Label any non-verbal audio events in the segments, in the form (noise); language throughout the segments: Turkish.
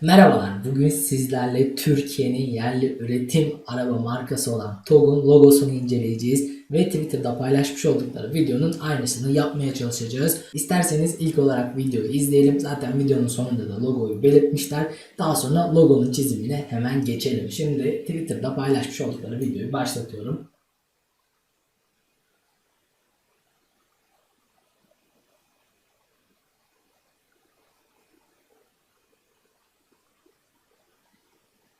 Merhabalar, bugün sizlerle Türkiye'nin yerli üretim araba markası olan TOG'un logosunu inceleyeceğiz ve Twitter'da paylaşmış oldukları videonun aynısını yapmaya çalışacağız. İsterseniz ilk olarak videoyu izleyelim. Zaten videonun sonunda da logoyu belirtmişler. Daha sonra logonun çizimine hemen geçelim. Şimdi Twitter'da paylaşmış oldukları videoyu başlatıyorum.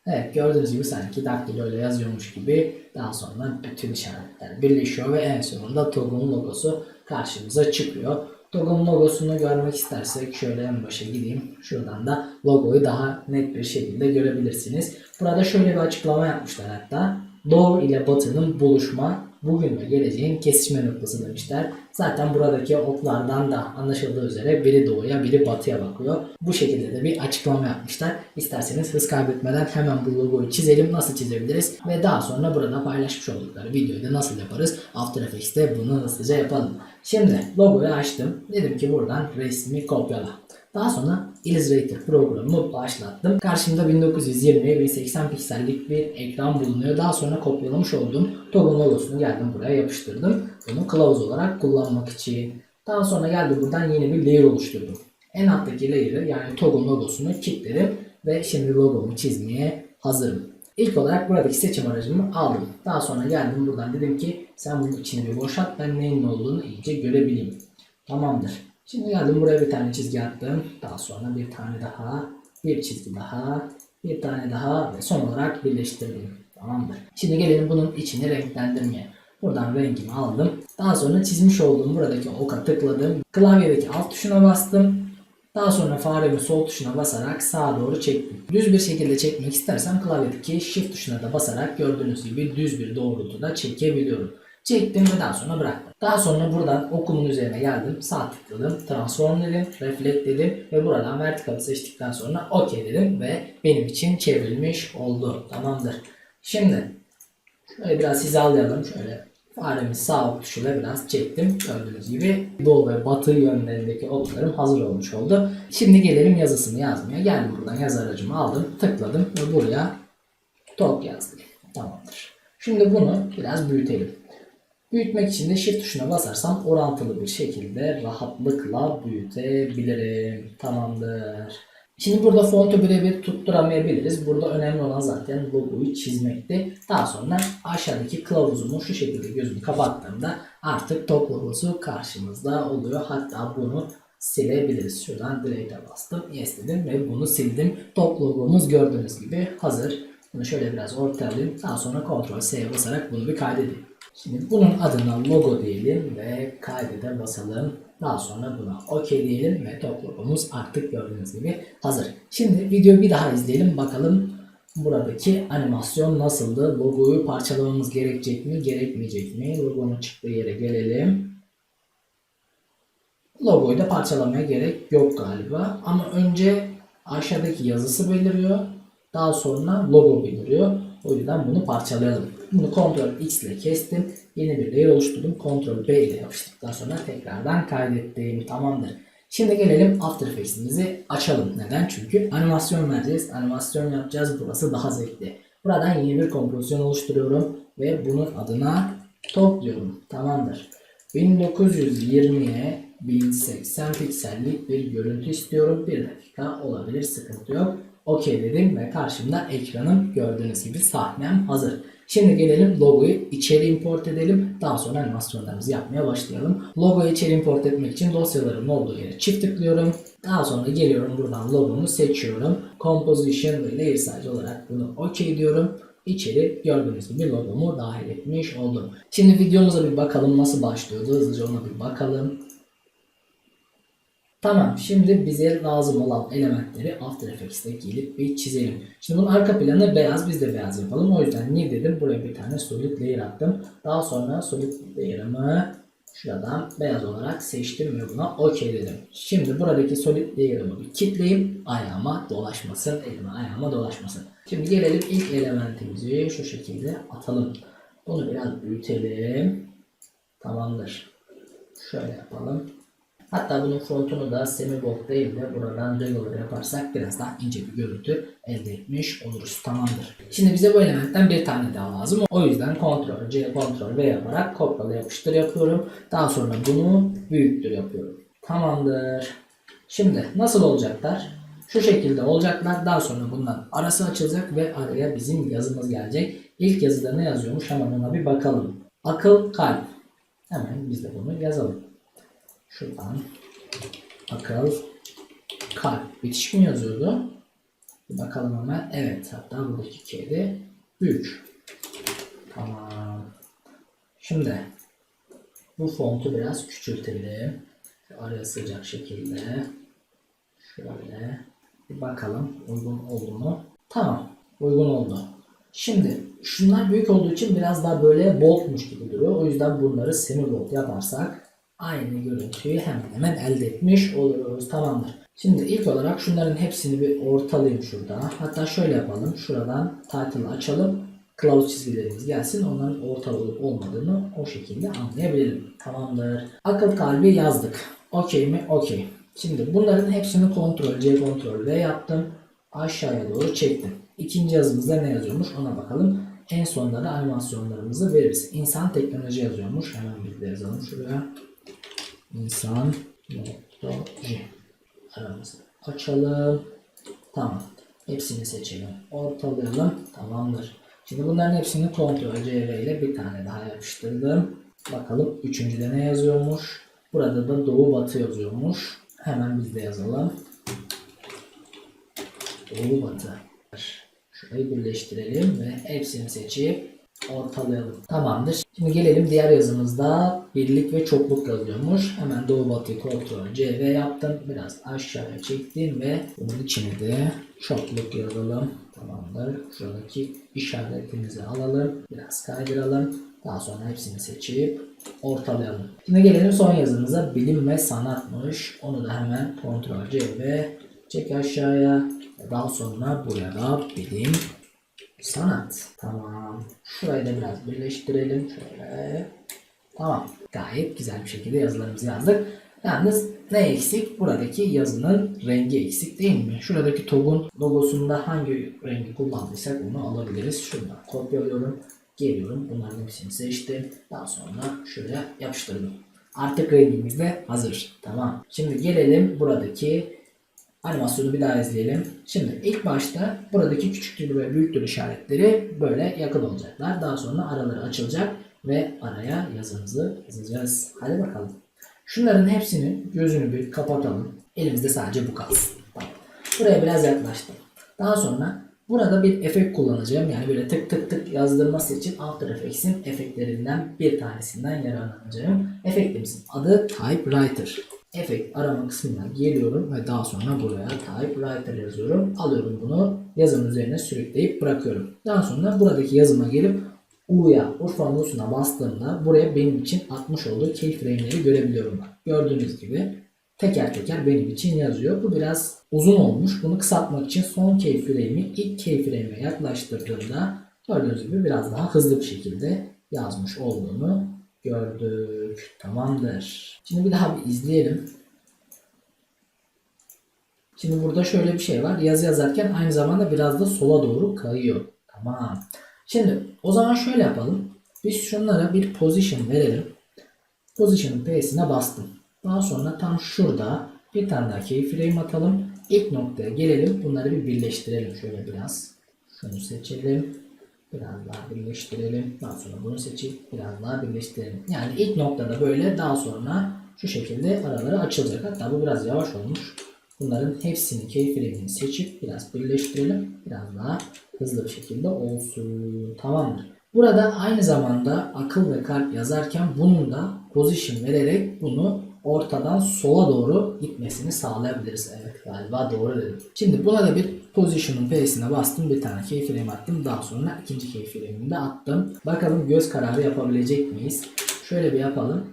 Evet gördüğünüz gibi sanki daktilo ile yazıyormuş gibi daha sonra bütün işaretler birleşiyor ve en sonunda TOG'un logosu karşımıza çıkıyor. TOG'un logosunu görmek istersek şöyle en başa gideyim. Şuradan da logoyu daha net bir şekilde görebilirsiniz. Burada şöyle bir açıklama yapmışlar hatta. Doğu ile Batı'nın buluşma, bugün ve geleceğin kesişme noktası demişler. Zaten buradaki oklardan da anlaşıldığı üzere biri doğuya biri batıya bakıyor. Bu şekilde de bir açıklama yapmışlar. İsterseniz hız kaybetmeden hemen bu logoyu çizelim. Nasıl çizebiliriz? Ve daha sonra burada paylaşmış oldukları videoyu da nasıl yaparız? After Effects'te bunu hızlıca yapalım. Şimdi logoyu açtım. Dedim ki buradan resmi kopyala. Daha sonra Illustrator programımı başlattım. Karşımda 1920 ve 80 piksellik bir ekran bulunuyor. Daha sonra kopyalamış olduğum TOG'un logosunu geldim buraya yapıştırdım. Bunu kılavuz olarak kullanmak için. Daha sonra geldim buradan yeni bir layer oluşturdum. En alttaki layer'ı yani TOG'un logosunu kilitledim ve şimdi logomu çizmeye hazırım. İlk olarak buradaki seçim aracımı aldım. Daha sonra geldim buradan dedim ki sen bunun içini bir boşalt ben neyin ne olduğunu iyice görebileyim. Tamamdır. Şimdi geldim buraya bir tane çizgi attım. Daha sonra bir tane daha, bir çizgi daha, bir tane daha ve son olarak birleştirdim. Tamamdır. Şimdi gelelim bunun içini renklendirmeye. Buradan rengimi aldım. Daha sonra çizmiş olduğum buradaki oka tıkladım. Klavyedeki alt tuşuna bastım. Daha sonra faremi sol tuşuna basarak sağa doğru çektim. Düz bir şekilde çekmek istersem klavyedeki shift tuşuna da basarak gördüğünüz gibi düz bir doğrultuda çekebiliyorum. Ve daha sonra bıraktım. Daha sonra buradan okumun üzerine geldim. Sağ tıkladım. Transform dedim. Reflect dedim. Ve buradan vertical seçtikten sonra OK dedim. Ve benim için çevrilmiş oldu. Tamamdır. Şimdi şöyle biraz hizalayalım. Şöyle faremi sağ ok tuşuyla biraz çektim. Gördüğünüz gibi doğu ve batı yönlerindeki oklarım hazır olmuş oldu. Şimdi gelelim yazısını yazmaya. Geldim buradan yaz aracımı aldım. Tıkladım ve buraya TOG yazdım. Tamamdır. Şimdi bunu biraz büyütelim. Büyütmek için de shift tuşuna basarsam orantılı bir şekilde rahatlıkla büyütebilirim. Tamamdır. Şimdi burada fontu birebir tutturamayabiliriz. Burada önemli olan zaten logoyu çizmekti. Daha sonra aşağıdaki kılavuzumu şu şekilde gözümü kapattığımda artık top logosu karşımızda oluyor. Hatta bunu silebiliriz. Şuradan delete'e bastım. Yes dedim ve bunu sildim. Top logomuz gördüğünüz gibi hazır. Bunu şöyle biraz ortalayayım. Daha sonra Ctrl C'ye basarak bunu bir kaydedeyim. Şimdi bunun adına logo diyelim ve kaydede basalım. Daha sonra buna OK diyelim ve top logomuz artık gördüğünüz gibi hazır. Şimdi videoyu bir daha izleyelim bakalım buradaki animasyon nasıldı? Logoyu parçalamamız gerekecek mi, gerekmeyecek mi? Logonun çıktığı yere gelelim. Logoyu da parçalamaya gerek yok galiba. Ama önce aşağıdaki yazısı beliriyor. Daha sonra logo beliriyor. O yüzden bunu parçalayalım. Bunu Ctrl X ile kestim. Yeni bir layer oluşturdum. Ctrl B ile yapıştırdıktan sonra tekrardan kaydettim. Tamamdır. Şimdi gelelim After Effects'imizi açalım. Neden? Çünkü animasyon vereceğiz. Animasyon yapacağız. Burası daha zevkli. Buradan yeni bir kompozisyon oluşturuyorum. Ve bunun adına top diyorum. Tamamdır. 1920'ye 1080 piksellik bir görüntü istiyorum. Bir dakika olabilir. Sıkıntı yok. OK dedim ve karşımda ekranım gördüğünüz gibi sahnem hazır. Şimdi gelelim logoyu içeri import edelim. Daha sonra animasyonlarımızı yapmaya başlayalım. Logoyu içeri import etmek için dosyalarımın olduğu yere çift tıklıyorum. Daha sonra geliyorum buradan logomu seçiyorum. Composition ve Layer Size olarak bunu OK diyorum. İçeri gördüğünüz gibi logomu dahil etmiş oldum. Şimdi videomuza bir bakalım nasıl başlıyordu. Hızlıca ona bir bakalım. Tamam şimdi bize lazım olan elementleri After Effects'te gelip bir çizelim. Şimdi bunun arka planı beyaz biz de beyaz yapalım. O yüzden ne dedim buraya bir tane solid layer attım. Daha sonra solid layer'ımı şuradan beyaz olarak seçtim ve buna OK dedim. Şimdi buradaki solid layer'ımı bir kitleyeyim. Ayağıma dolaşmasın. Elime ayağıma dolaşmasın. Şimdi gelelim ilk elementimizi şu şekilde atalım. Bunu biraz büyütelim. Tamamdır. Şöyle yapalım. Hatta bunun fontunu da semibold değil de buradan regular yaparsak biraz daha ince bir görüntü elde etmiş oluruz. Tamamdır. Şimdi bize bu elementten bir tane daha lazım. O yüzden Ctrl C, Ctrl V yaparak kopyala yapıştır yapıyorum. Daha sonra bunu büyüktür yapıyorum. Tamamdır. Şimdi nasıl olacaklar? Şu şekilde olacaklar. Daha sonra bundan arası açılacak ve araya bizim yazımız gelecek. İlk yazıda ne yazıyormuş hemen ona bir bakalım. Akıl kalp. Hemen biz de bunu yazalım. Şuradan akıl kalp. Bitişik mi yazıyordu? Bir bakalım hemen. Evet hatta buradaki kedi büyük. Tamam. Şimdi bu fontu biraz küçültelim. Araya sığacak şekilde. Şöyle bir bakalım uygun oldu mu? Tamam uygun oldu. Şimdi şunlar büyük olduğu için biraz daha böyle boldmuş gibi duruyor. O yüzden bunları semi bold yaparsak aynı görüntüyü hemen hemen elde etmiş oluruz. Tamamdır. Şimdi ilk olarak şunların hepsini bir ortalayayım şurada. Hatta şöyle yapalım. Şuradan title'ı açalım. Kılavuz çizgilerimiz gelsin. Onların orta olup olmadığını o şekilde anlayabilirim. Tamamdır. Akıl kalbi yazdık. Okey mi? Okey. Şimdi bunların hepsini kontrol C kontrol V yaptım. Aşağıya doğru çektim. İkinci yazımızda ne yazıyormuş ona bakalım. En sonunda da animasyonlarımızı veririz. İnsan teknoloji yazıyormuş. Hemen bir yazalım şuraya. İnsan teknoloji. Aramızı açalım. Tamam. Hepsini seçelim. Ortalayalım. Tamamdır. Şimdi bunların hepsini Ctrl C V ile bir tane daha yapıştırdım. Bakalım üçüncüde ne yazıyormuş. Burada da doğu batı yazıyormuş. Hemen biz de yazalım. Doğu batı. Şurayı birleştirelim ve hepsini seçip ortalayalım. Tamamdır. Şimdi gelelim diğer yazımızda birlik ve çokluk yazıyormuş. Hemen doğu batı kontrol C V yaptım. Biraz aşağıya çektim ve bunun içine de çokluk yazalım. Tamamdır. Şuradaki işaretimizi alalım. Biraz kaydıralım. Daha sonra hepsini seçip ortalayalım. Şimdi gelelim son yazımıza. Bilim ve sanatmış. Onu da hemen kontrol C ve çek aşağıya. Daha sonra buraya da bilim sanat. Tamam. Şurayı da biraz birleştirelim. Şöyle. Tamam. Gayet güzel bir şekilde yazılarımızı yazdık. Yalnız ne eksik? Buradaki yazının rengi eksik değil mi? Şuradaki TOG'un logosunda hangi rengi kullandıysak onu alabiliriz. Şuradan kopyalıyorum. Geliyorum. Bunların hepsini seçtim. Daha sonra şuraya yapıştırdım. Artık rengimiz de hazır. Tamam. Şimdi gelelim buradaki Animasyonu bir daha izleyelim. Şimdi ilk başta buradaki küçüktür ve büyüktür işaretleri böyle yakın olacaklar. Daha sonra araları açılacak ve araya yazımızı yazacağız. Hadi bakalım. Şunların hepsinin gözünü bir kapatalım. Elimizde sadece bu kalsın. Buraya biraz yaklaştım. Daha sonra burada bir efekt kullanacağım. Yani böyle tık tık tık yazdırması için After Effects'in efektlerinden bir tanesinden yararlanacağım. Efektimizin adı Typewriter. Efekt arama kısmına geliyorum ve daha sonra buraya typewriter yazıyorum. Alıyorum bunu yazının üzerine sürükleyip bırakıyorum. Daha sonra buradaki yazıma gelip U'ya, Urfa Musu'na bastığımda buraya benim için atmış olduğu keyframe'leri görebiliyorum. Gördüğünüz gibi teker teker benim için yazıyor. Bu biraz uzun olmuş. Bunu kısaltmak için son keyframe'i ilk keyframe'e yaklaştırdığımda gördüğünüz gibi biraz daha hızlı bir şekilde yazmış olduğunu gördük. Tamamdır. Şimdi bir daha bir izleyelim. Şimdi burada şöyle bir şey var. Yazı yazarken aynı zamanda biraz da sola doğru kayıyor. Tamam. Şimdi o zaman şöyle yapalım. Biz şunlara bir position verelim. Position'ın P'sine bastım. Daha sonra tam şurada bir tane daha keyframe atalım. İlk noktaya gelelim. Bunları bir birleştirelim şöyle biraz. Şunu seçelim. Biraz daha birleştirelim. Daha sonra bunu seçip biraz daha birleştirelim. Yani ilk noktada böyle daha sonra şu şekilde araları açılacak. Hatta bu biraz yavaş olmuş. Bunların hepsini keyfremini seçip biraz birleştirelim. Biraz daha hızlı bir şekilde olsun. Tamamdır. Burada aynı zamanda akıl ve kalp yazarken bunun da position vererek bunu ortadan sola doğru gitmesini sağlayabiliriz. Evet galiba doğru dedim. Şimdi buna da bir position'ın P'sine bastım. Bir tane keyframe attım. Daha sonra ikinci keyframe'imi de attım. Bakalım göz kararı yapabilecek miyiz? Şöyle bir yapalım.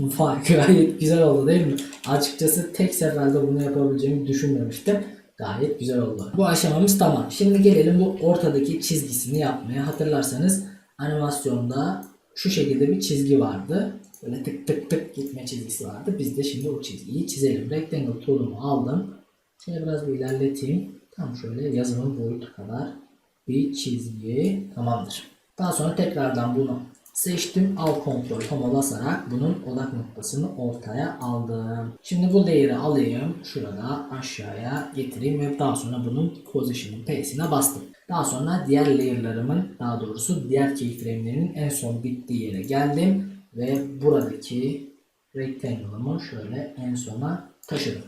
Vay (laughs) gayet güzel oldu değil mi? Açıkçası tek seferde bunu yapabileceğimi düşünmemiştim. Gayet güzel oldu. Bu aşamamız tamam. Şimdi gelelim bu ortadaki çizgisini yapmaya. Hatırlarsanız animasyonda şu şekilde bir çizgi vardı. Böyle tık tık tık gitme çizgisi vardı. Biz de şimdi o çizgiyi çizelim. Rectangle tool'umu aldım. Şöyle biraz bir ilerleteyim. Tam şöyle yazımın boyutu kadar bir çizgi tamamdır. Daha sonra tekrardan bunu seçtim. Alt kontrol homa basarak bunun odak noktasını ortaya aldım. Şimdi bu değeri alayım. Şurada aşağıya getireyim ve daha sonra bunun position'ın P'sine bastım. Daha sonra diğer layer'larımın daha doğrusu diğer keyframe'lerin en son bittiği yere geldim ve buradaki rectangle'ımı şöyle en sona taşıdım.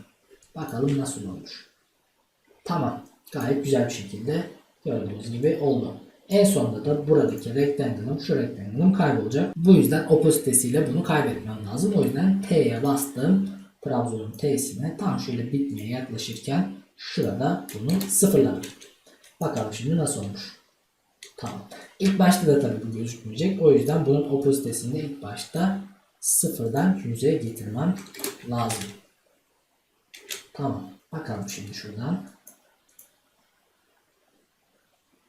Bakalım nasıl olmuş. Tamam. Gayet güzel bir şekilde gördüğünüz gibi oldu. En sonunda da buradaki rectangle'ım şu rectangle'ım kaybolacak. Bu yüzden oppositesiyle bunu kaybetmem lazım. O yüzden T'ye bastım. Trabzon'un T'sine tam şöyle bitmeye yaklaşırken şurada bunu sıfırladım. Bakalım şimdi nasıl olmuş. Tamam. İlk başta da tabii bu gözükmeyecek. O yüzden bunun oppositesini ilk başta sıfırdan 100'e getirmem lazım. Tamam. Bakalım şimdi şuradan.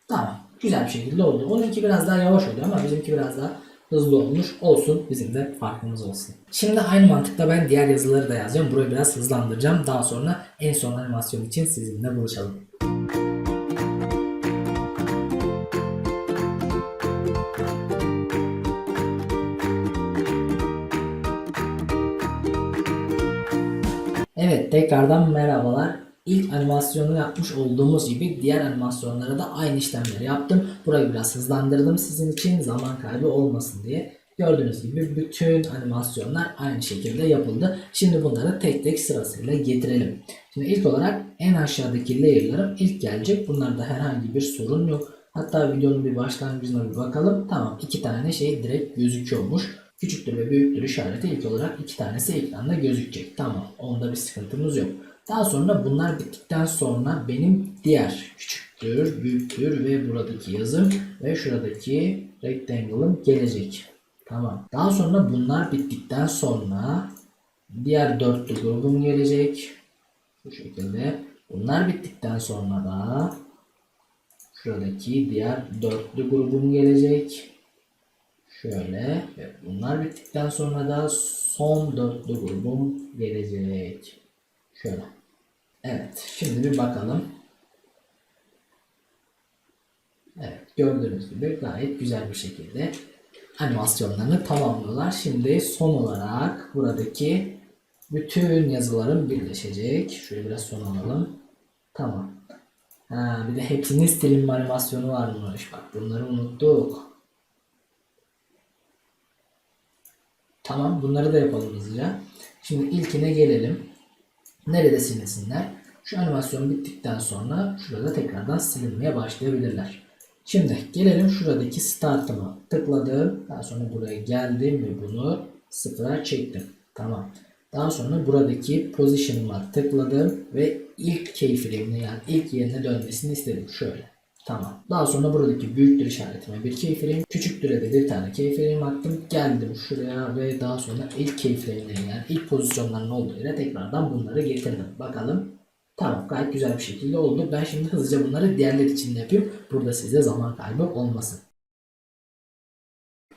Tamam. Güzel bir şekilde oldu. Onunki biraz daha yavaş oluyor ama bizimki biraz daha hızlı olmuş. Olsun. Bizim de farkımız olsun. Şimdi aynı mantıkla ben diğer yazıları da yazacağım. Burayı biraz hızlandıracağım. Daha sonra en son animasyon için sizinle buluşalım. Tekrardan merhabalar. İlk animasyonu yapmış olduğumuz gibi diğer animasyonlara da aynı işlemleri yaptım. Burayı biraz hızlandırdım sizin için zaman kaybı olmasın diye. Gördüğünüz gibi bütün animasyonlar aynı şekilde yapıldı. Şimdi bunları tek tek sırasıyla getirelim. Şimdi ilk olarak en aşağıdaki layer'larım ilk gelecek. Bunlarda herhangi bir sorun yok. Hatta videonun bir başlangıcına bir bakalım. Tamam iki tane şey direkt gözüküyormuş. Küçüktür ve büyüktür işareti ilk olarak iki tanesi ekranda gözükecek. Tamam onda bir sıkıntımız yok. Daha sonra bunlar bittikten sonra benim diğer küçüktür, büyüktür ve buradaki yazım ve şuradaki rectangle'ım gelecek. Tamam. Daha sonra bunlar bittikten sonra diğer dörtlü grubum gelecek. Bu şekilde. Bunlar bittikten sonra da şuradaki diğer dörtlü grubum gelecek. Şöyle ve bunlar bittikten sonra da son dörtlü grubum gelecek. Şöyle. Evet. Şimdi bir bakalım. Evet. Gördüğünüz gibi gayet güzel bir şekilde animasyonlarını tamamlıyorlar. Şimdi son olarak buradaki bütün yazılarım birleşecek. Şöyle biraz son alalım. Tamam. Ha, bir de hepsinin stilim animasyonu varmış. Bak bunları unuttuk. Tamam bunları da yapalım hızlıca. Şimdi ilkine gelelim. Nerede silinsinler? Şu animasyon bittikten sonra şurada tekrardan silinmeye başlayabilirler. Şimdi gelelim şuradaki start'ıma tıkladım. Daha sonra buraya geldim ve bunu sıfıra çektim. Tamam. Daha sonra buradaki position'ıma tıkladım ve ilk keyframe'ine yani ilk yerine dönmesini istedim. Şöyle. Tamam. Daha sonra buradaki büyüktür işaretime bir keyframe, küçüktüre de bir tane keyframe attım. Geldim şuraya ve daha sonra ilk keyframe'lerin yani ilk pozisyonların olduğu yere tekrardan bunları getirdim. Bakalım. Tamam gayet güzel bir şekilde oldu. Ben şimdi hızlıca bunları diğerler için de yapayım. Burada size zaman kaybı olmasın.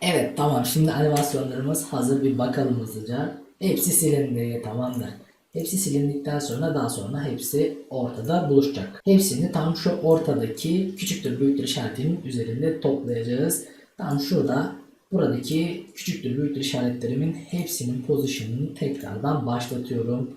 Evet tamam şimdi animasyonlarımız hazır bir bakalım hızlıca. Hepsi silindi tamamdır. Hepsi silindikten sonra daha sonra hepsi ortada buluşacak. Hepsini tam şu ortadaki küçüktür büyüktür işaretinin üzerinde toplayacağız. Tam şurada buradaki küçüktür büyüktür işaretlerimin hepsinin pozisyonunu tekrardan başlatıyorum.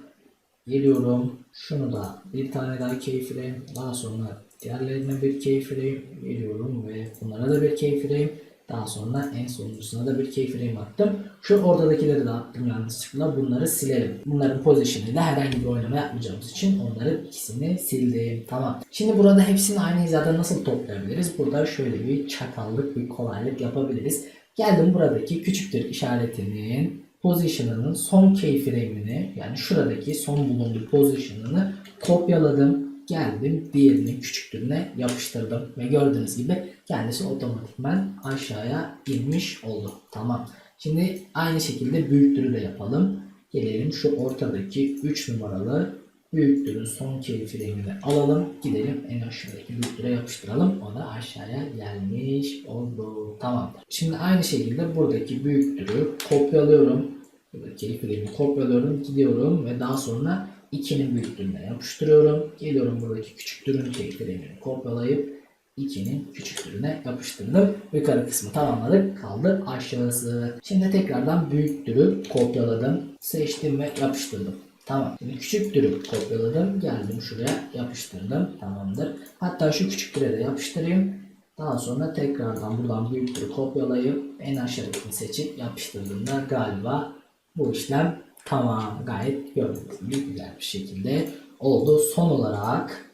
Geliyorum. Şunu da bir tane daha keyframe. Daha sonra diğerlerine bir keyframe veriyorum ve bunlara da bir keyframe. Daha sonra en sonuncusuna da bir keyframe attım. Şu ortadakileri de attım yanlışlıkla. Bunları silelim. Bunların pozisyonuyla herhangi bir oynama yapmayacağımız için onları ikisini sildim. Tamam. Şimdi burada hepsini aynı hizada nasıl toplayabiliriz? Burada şöyle bir çakallık, bir kolaylık yapabiliriz. Geldim buradaki küçüktür işaretinin position'ının son keyframe'ini yani şuradaki son bulunduğu position'ını kopyaladım. Geldim diğerinin küçüktürüne yapıştırdım ve gördüğünüz gibi kendisi otomatikman aşağıya inmiş oldu. Tamam. Şimdi aynı şekilde büyüktürü de yapalım. Gelelim şu ortadaki 3 numaralı büyüktürün son keyfremini alalım. Gidelim en aşağıdaki büyüktüre yapıştıralım. O da aşağıya gelmiş oldu. Tamamdır. Şimdi aynı şekilde buradaki büyüktürü kopyalıyorum. Buradaki keyfremi kopyalıyorum. Gidiyorum ve daha sonra 2'nin büyüklüğüne yapıştırıyorum. Geliyorum buradaki küçüktürün keyfremini kopyalayıp 2'nin küçüktürüne yapıştırdım. Yukarı kısmı tamamladık. Kaldı aşağısı. Şimdi tekrardan büyüktürü kopyaladım. Seçtim ve yapıştırdım. Tamam. Şimdi küçüktürü kopyaladım. Geldim şuraya yapıştırdım. Tamamdır. Hatta şu küçüktüre de yapıştırayım. Daha sonra tekrardan buradan büyüktürü kopyalayıp en aşağıdakini seçip yapıştırdığımda galiba bu işlem tamam. Gayet gördüğünüz gibi güzel bir şekilde oldu. Son olarak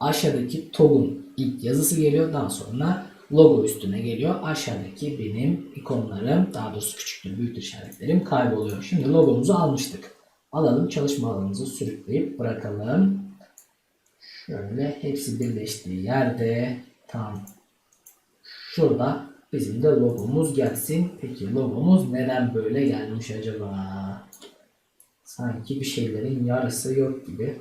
aşağıdaki TOG'un ilk yazısı geliyor. Daha sonra logo üstüne geliyor. Aşağıdaki benim ikonlarım, daha doğrusu küçüktür, büyüktür işaretlerim kayboluyor. Şimdi logomuzu almıştık. Alalım çalışma alanımızı sürükleyip bırakalım. Şöyle hepsi birleştiği yerde tam şurada bizim de logomuz gelsin. Peki logomuz neden böyle gelmiş acaba? Sanki bir şeylerin yarısı yok gibi.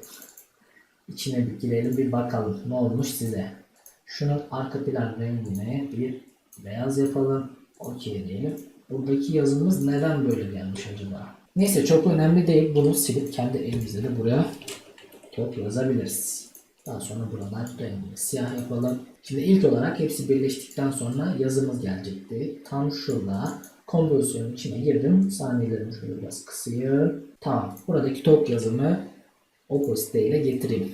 İçine bir girelim bir bakalım ne olmuş size. Şunun arka plan rengine bir beyaz yapalım. Okey diyelim. Buradaki yazımız neden böyle gelmiş acaba? Neyse çok önemli değil. Bunu silip kendi elimizle de buraya top yazabiliriz. Daha sonra buradan rengini siyah yapalım. Şimdi ilk olarak hepsi birleştikten sonra yazımız gelecekti. Tam şurada kompozisyonun içine girdim. Saniyelerimi şöyle biraz kısayım. Tamam. Buradaki top yazımı opacity ile getireyim.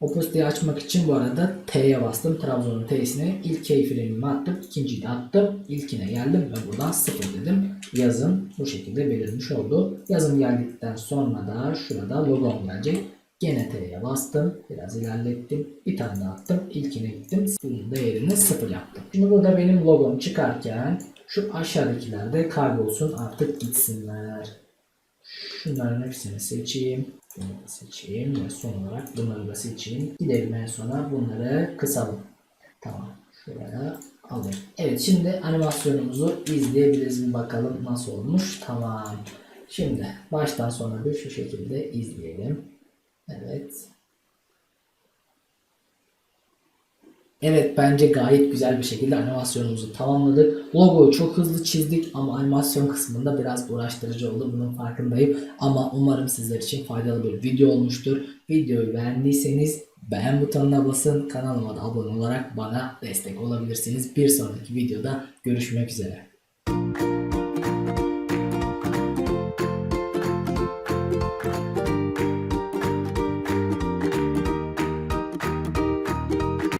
Opacite'yi açmak için bu arada T'ye bastım. Trabzon'un T'sine ilk keyfremimi attım. ikinciyi de attım. İlkine geldim ve buradan 0 dedim. Yazım bu şekilde belirmiş oldu. Yazım geldikten sonra da şurada logom gelecek. Gene T'ye bastım. Biraz ilerlettim. Bir tane daha attım. İlkine gittim. Bunun değerini 0 yaptım. Şimdi burada benim logom çıkarken şu aşağıdakiler de kaybolsun artık gitsinler. Şunların hepsini seçeyim. Bunu da seçeyim ve son olarak bunları da seçeyim. Gidelim en sona bunları kısalım. Tamam. Şuraya alayım. Evet şimdi animasyonumuzu izleyebiliriz. Bakalım nasıl olmuş. Tamam. Şimdi baştan sona bir şu şekilde izleyelim. Evet. Evet bence gayet güzel bir şekilde animasyonumuzu tamamladık. Logoyu çok hızlı çizdik ama animasyon kısmında biraz uğraştırıcı oldu. Bunun farkındayım. Ama umarım sizler için faydalı bir video olmuştur. Videoyu beğendiyseniz beğen butonuna basın. Kanalıma da abone olarak bana destek olabilirsiniz. Bir sonraki videoda görüşmek üzere.